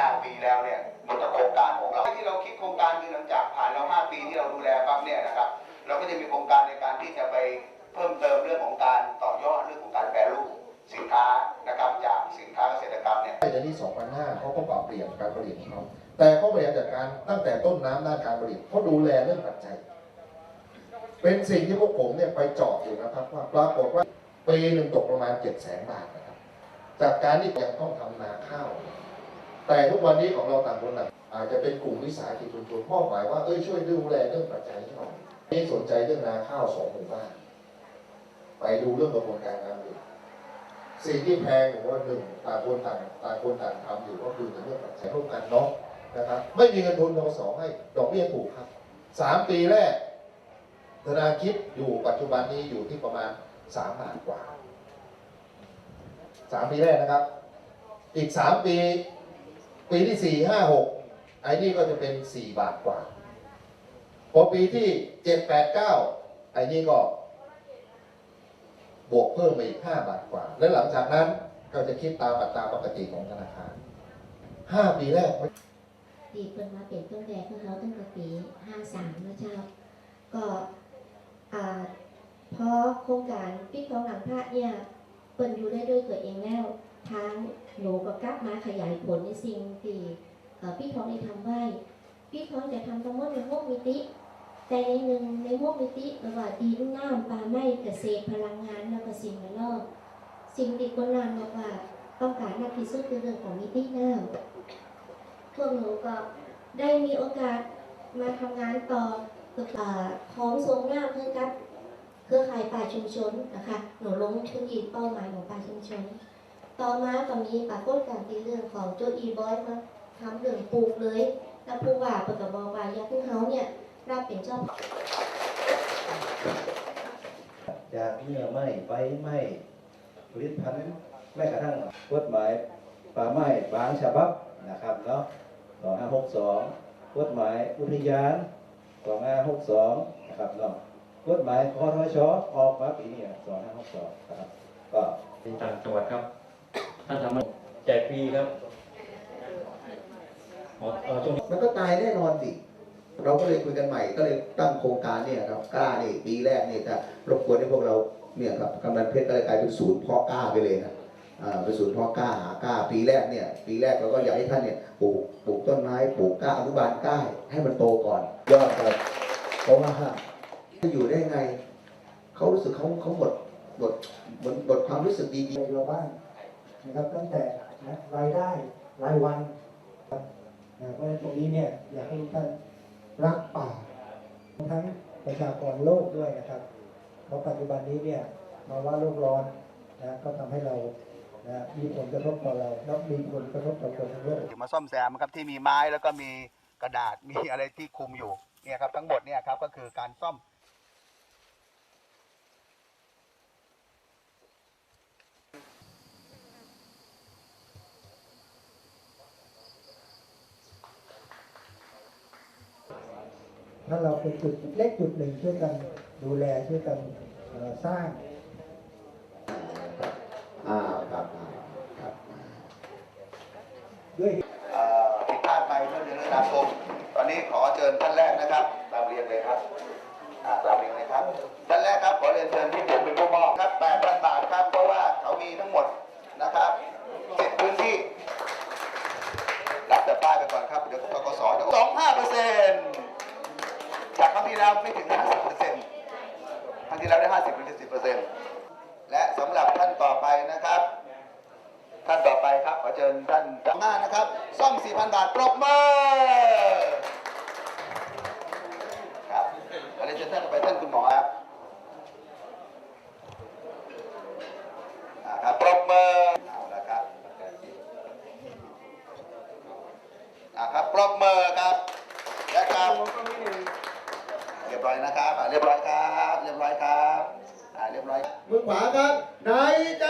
5 ปีแล้วเนี่ยหมดจากโครงการของเราที่เราคิดโครงการคือหลังจากผ่านเรา 5 ปีที่เราดูแลปั๊บเนี่ยนะครับ เราก็จะมีโครงการในการที่จะไปเพิ่มเติมเรื่องของการต่อยอดเรื่องของการแปรรูปสินค้านะครับจากสินค้าเกษตรกรรมเนี่ยในเดือนที่ 2005 เขาก็ปรับเปลี่ยนการผลิตของเขาแต่เขาบริหารจัดการตั้งแต่ต้นน้ำด้านการผลิตเขาดูแลเรื่องปัจจัย เป็นสิ่งที่พวกผมเนี่ยไปเจาะอยู่นะครับว่าปรากฏว่าปีหนึ่งตกประมาณ7 0 0 0 0 0 บาทนะครับ จากการที่ยังต้องทำนาข้าว แต่ทุกวันนี้ของเราต่างคนต่างอาจจะเป็นกลุ่มวิสาหกิจชุมชนมอบหมายว่าเอ้ยช่วยดูแลเรื่องปัจจัยให้หน่อยนี่สนใจเรื่องนาข้าวสองหมู่บ้าน ไปดูเรื่องกระบวนการการผลิตสิ่งที่แพงผมว่าหนึ่งต่างคนต่างต่างคนต่างทำอยู่ก็คือในเรื่องปัจจัยร่วมกันเนาะนะครับไม่มีเงินทุนทสให้ดอกเบี้ยถูกครับสามปีแรกธนาคิดอยู่ปัจจุบันนี้อยู่ที่ประมาณสามบาทกว่าสามปีแรกนะครับ อีกสามปี ปีที่สี่ห้าหกไอ้นี่ก็จะเป็นสี่บาทกว่า พอปีที่เจ็ดแปดเก้าไอ้นี่ก็ บวกเพิ่มมาอีก5บาทกว่า และหลังจากนั้นก็จะคิดตามอัตราปกติของธนาคาร5ปีแรกดีเพิ่นมาเป็นต้นแบบของเขาตั้งแต่ปี53นะเจ้า ก็อ่าพอโครงการปิดทองหลังพระเนี่ยเปิ่นอยู่ได้ด้วยตัวเองแล้ว ทางหนูก็กลับมาขยายผลในสิ่งที่เอ่พี่ทองได้ทำไว้ พี่ทองจะทำทั้งหมดในหกมิติ แต่ในหนึ่งในหกมิติระหว่างดินน้ำป่าไม้เกษตรพลังงานแล้วก็สิ่งแวดล้อมสิ่งที่คนลานบอกว่าต้องการมากที่สุดคือเรื่องของมิติน้ำพวกหนูก็ได้มีโอกาสมาทำงานต่อกับของทรงงามเพื่อกับ เครือข่ายป่าชุมชนนะคะหนูลงทุนอีเป้าหมายของป่าชุมชน ต่อมาก็มีปรากฏการณ์ที่เรื่องของโจอีบอยมาทำเรื่องปลูกเลยแล้วผู้ว่าเปิดกบอกว่าอยากให้เขาเนี่ยรับเป็นเจ้าจากเนื้อไม้ใบไม้ผลิตภัณฑ์แม้กระทั่งกฎหมายป่าไม้บางฉบับนะครับเนาะ2562กฎหมายอุทยาน2562นะครับเนาะกฎหมายคอทชออกมาปีนี้2562นะครับก็เป็นต่างจังหวัดครับ ท่าทำมาแจกฟรีครับอ๋อเอ่อช่วงนี้มันก็ตายแน่นอนสิ เราก็เลยคุยกันใหม่ ก็เลยตั้งโครงการเนี่ยครับกล้านี่ปีแรกเนี่ยจะรบกวนให้พวกเราเนี่ยครับกำนันเพชรก็เลยกลายเป็นศูนย์เพาะกล้าไปเลยนะอ่าเป็นศูนย์เพาะกล้าหากล้า ปีแรกเนี่ย ปีแรกเราก็อยากให้ท่านเนี่ยปลูกปลูกต้นไม้ปลูกกล้าอนุบาลกล้าให้มันโตก่อน ยอดครับเพราะว่าจะอยู่ได้ไงเขารู้สึกเขาเขาหมดหมดหมดหมดความรู้สึกดีๆเราบ้าง นะครับตั้งแต่นะรายได้รายวันนะเพราะฉะนั้นตรงนี้เนี่ยอยากให้ทุกท่านรักป่าทั้งประชากรโลกด้วยนะครับเพราะปัจจุบันนี้เนี่ยภาวะโลกร้อนนะก็ทำให้เรานะมีผลกระทบต่อเราแล้วมีผลกระทบต่อคนทั้งโลกมาซ่อมแซมครับที่มีไม้แล้วก็มีกระดาษมีอะไรที่คุมอยู่เนี่ยครับทั้งหมดเนี่ยครับก็คือการซ่อม ถ้าเราเป็นจุดเล็กจุดหนึ่งช่วยกันดูแลช่วยกันเอ่อสร้างอ่าครับอ่าครับด้วยเอ่อผิดพลาดไปเมื่อเดือนมกราคมตอนนี้ขอเชิญท่านแรกนะครับตามเรียนเลยครับอ่าตามเรียนเลยครับท่านแรกครับขอเรียนเชิญที่ผมเป็นผู้มอบครับ8,000บาทครับเพราะว่าเขามีทั้งหมดนะครับ10พื้นที่รับแต่ป้ายไปก่อนครับเดี๋ยวกกสจะสองห้าเปอร์เซ็นต์ จากครั้งที่แล้วไม่ถึงห้าสิบเปอร์เซ็นต์ครั้งที่แล้วได้ห้าสิบเป็นสิบเปอร์เซ็นต์และสำหรับท่านต่อไปนะครับ ท่านต่อไปครับขอเชิญท่านจากหน้านะครับซ่อม4,000 บาทปรบมือครับขอเรียนเชิญท่านต่อไปท่านคุณหมอครับครับปรบมือเอาละครับอ่าครับปรบมือครับและครับ เรียบร้อยนะครับอ่าเรียบร้อยครับ เรียบร้อยครับอ่าเรียบร้อย มือขวาครับไหนจะ